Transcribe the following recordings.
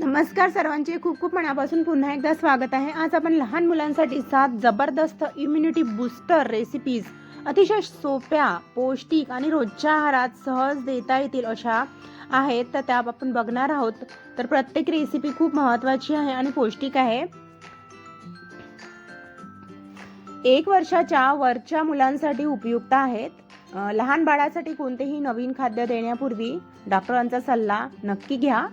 नमस्कार सर्वांचे. खूप खूप मनापासून पुन्हा एकदा स्वागत आहे. आज आपण लहान मुलांसाठी सात जबरदस्त इम्युनिटी बूस्टर रेसिपीज अतिशय सोप्या पौष्टिक आणि रोजच्या आहारात सहज देता येतील अशा आहेत. तर त्या आपण बघणार आहोत. तर प्रत्येक रेसिपी खूप महत्त्वाची आहे आणि पौष्टिक आहे. एक वर्षाच्या वरच्या मुलांसाठी उपयुक्त आहेत. लहान बाळासाठी कोणतेही नवीन खाद्य देण्यापूर्वी डॉक्टरांचा सल्ला नक्की घ्या.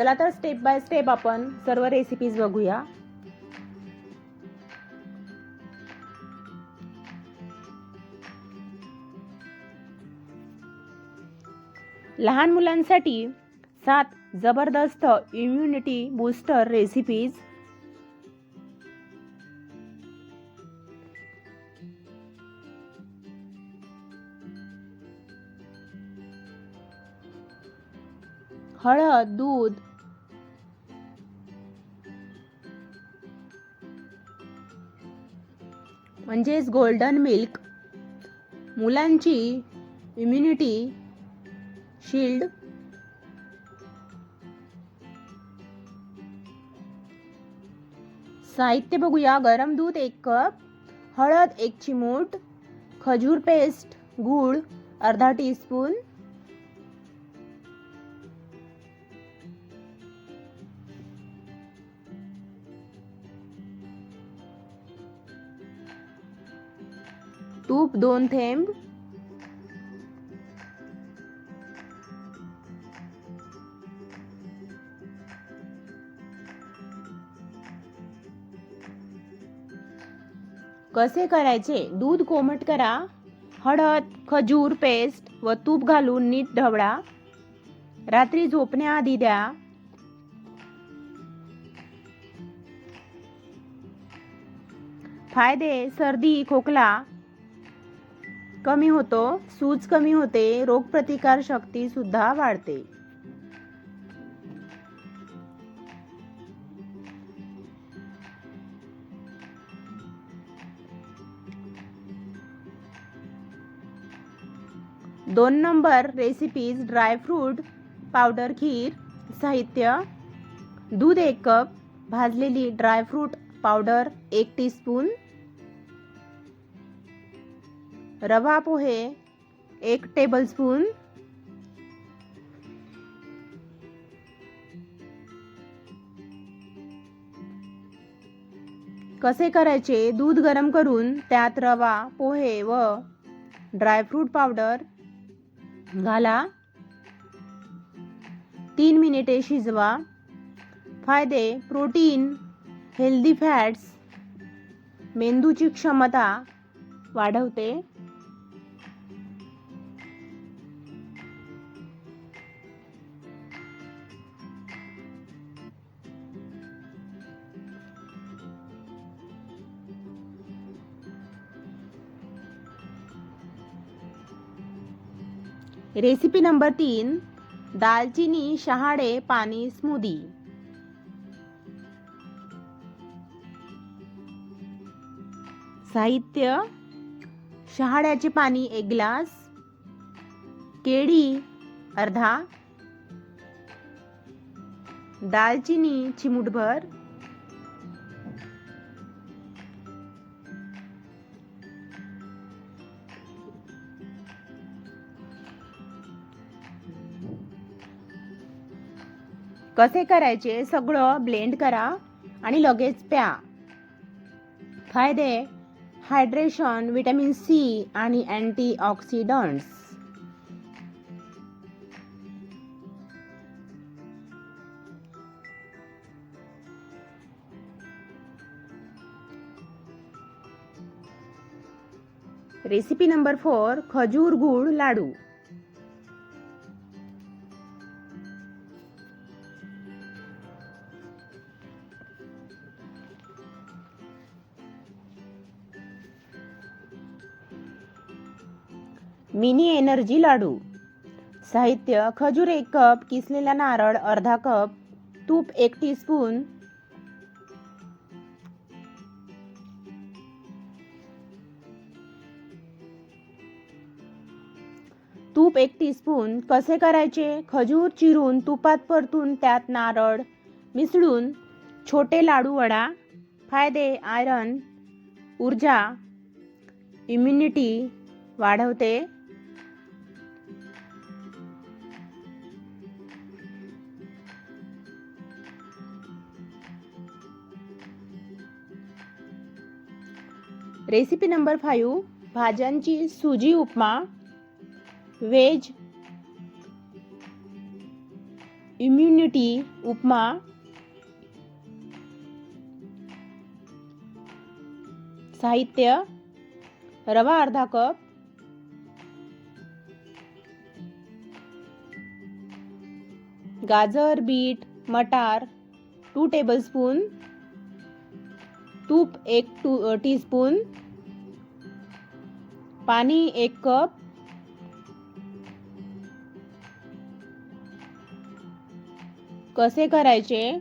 चला तर स्टेप बाय स्टेप आपण सर्व रेसिपीज बघूया. लहान मुलांसाठी सात जबरदस्त इम्युनिटी बूस्टर रेसिपीज हळद दूध म्हणजेच गोल्डन मिल्क मुलांची इम्युनिटी शिल्ड साहित्य बघूया. गरम दूध एक कप हळद एक चिमूट खजूर पेस्ट गूळ अर्धा टीस्पून तूप दोन थेंब. कसे करायचे? दूध कोमट करा. हळद खजूर पेस्ट व तूप घालून नीट ढवळा. रात्री झोपण्याआधी द्या. फायदे सर्दी खोकला. कमी होतो सूज कमी होते रोगप्रतिकार शक्ती सुद्धा वाढते. दोन number recipes dry fruit powder खीर साहित्य. दूध एक कप भाजलेली ड्रायफ्रूट पावडर एक टीस्पून रवा पोहे एक टेबलस्पून कसे करायचे? दूध गरम करून त्यात रवा पोहे व ड्रायफ्रूट पावडर घाला. तीन मिनिटे शिजवा. फायदे प्रोटीन हेल्दी फॅट्स मेंदूची क्षमता वाढवते. रेसिपी नंबर तीन दालचिनी शहाडे पाणी स्मूदी साहित्य शहाळ्याचे पाणी एक ग्लास केळी अर्धा दालचिनी चिमूटभर कसे करायचे सगळं ब्लेंड करा आणि लगेच प्या. फायदे हायड्रेशन विटॅमिन सी आणि अँटीऑक्सिडंट्स. रेसिपी नंबर फोर खजूर गूळ लाडू. मिनी एनर्जी लाडू. साहित्य खजूर एक कप किसलेला नारळ अर्धा कप तूप एक टीस्पून तूप एक टीस्पून कसे करायचे? खजूर चिरून तुपात परतून त्यात नारळ मिसळून छोटे लाडू वडा फायदे आयरन ऊर्जा इम्युनिटी वाढवते. रेसिपी नंबर फाईव्ह भाज्यांची सुजी उपमा व्हेज इम्युनिटी उपमा साहित्य रवा अर्धा कप गाजर बीट मटार टू टेबलस्पून तूप एक टू टीस्पून पाणी एक कप. कसे करायचे?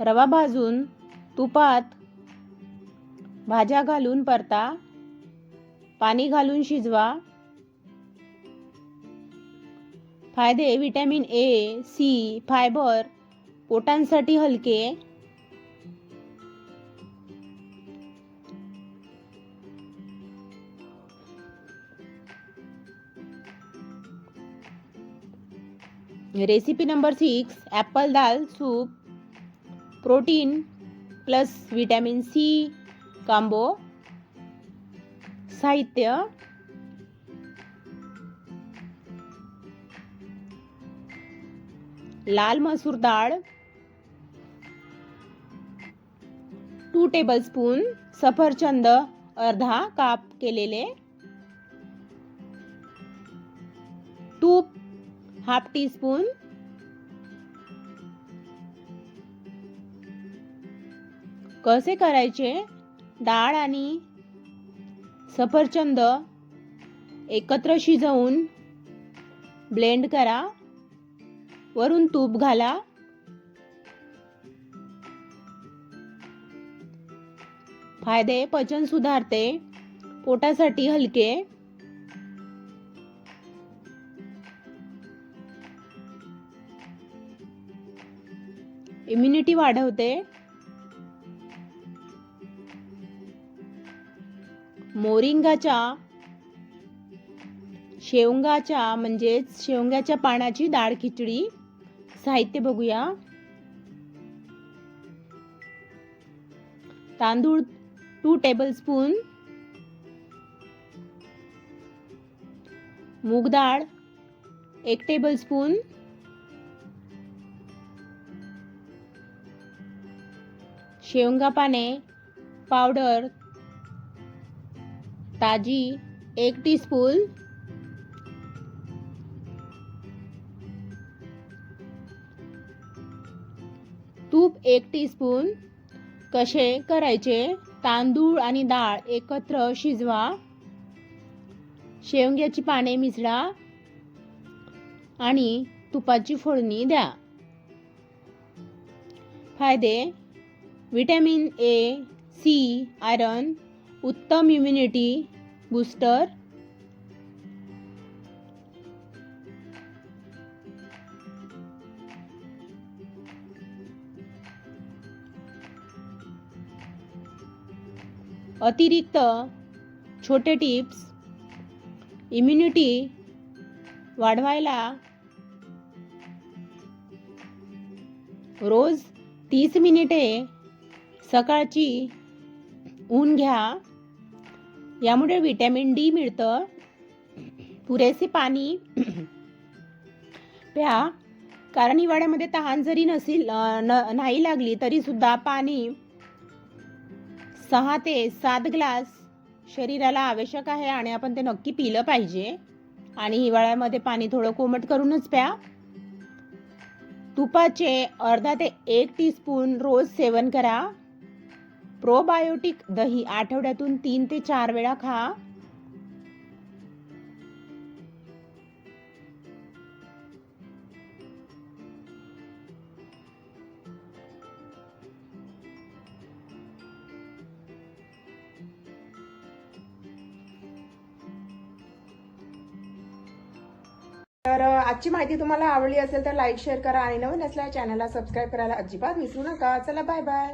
रवा भाजून तुपात भाज्या घालून परता. पाणी घालून शिजवा. फायदे विटॅमिन ए सी फायबर पोटांसाठी हलके. Recipe number six apple dal soup protein plus vitamin C combo साहित्य लाल मसूर डाळ टू टेबलस्पून सफरचंद अर्धा काप केलेले तूप हाफ टी स्पून. कसे करायचे? डाळ आणि सफरचंद एकत्र शिजवून ब्लेंड करा. वरून तूप घाला. फायदे पचन सुधारते. पोटासाठी हलके. इम्युनिटी वाढवते. मोरिंगाच्या शेवंगाच्या म्हणजेच शेवंगाच्या पानाची डाळ खिचडी. साहित्य बघूया. तांदूळ टू टेबलस्पून मूग डाळ एक टेबलस्पून शेवगा पाने पावडर ताजी एक टीस्पून तूप एक टीस्पून कसे करायचे? तांदूळ आणि डाळ एकत्र शिजवा. शेवग्याची पाने मिसळा आणि तुपाची फोडणी द्या. फायदे? विटॅमिन ए सी आयरन उत्तम इम्युनिटी बूस्टर. अतिरिक्त छोटे टिप्स. इम्युनिटी वाढवायला रोज तीस मिनिटे सकाळची ऊन घ्या. यामुळे विटॅमिन डी मिळतं. पुरेसे पाणी प्या. कारण हिवाळ्यामध्ये तहान जरी नसेल न नाही लागली तरी सुद्धा पाणी सहा ते सात ग्लास शरीराला आवश्यक आहे आणि आपण ते नक्की पिलं पाहिजे. आणि हिवाळ्यामध्ये पाणी थोडं कोमट करूनच प्या. तुपाचे अर्धा ते एक टीस्पून रोज सेवन करा. प्रोबायोटिक दही आठवड्यातून तीन ते चार वेळा खा. तर आजची माहिती तुम्हाला आवडली असेल तर लाईक शेअर करा आणि नवीन असल्या चॅनलला सबस्क्राईब करायला अजिबात विसरू नका. चला बाय बाय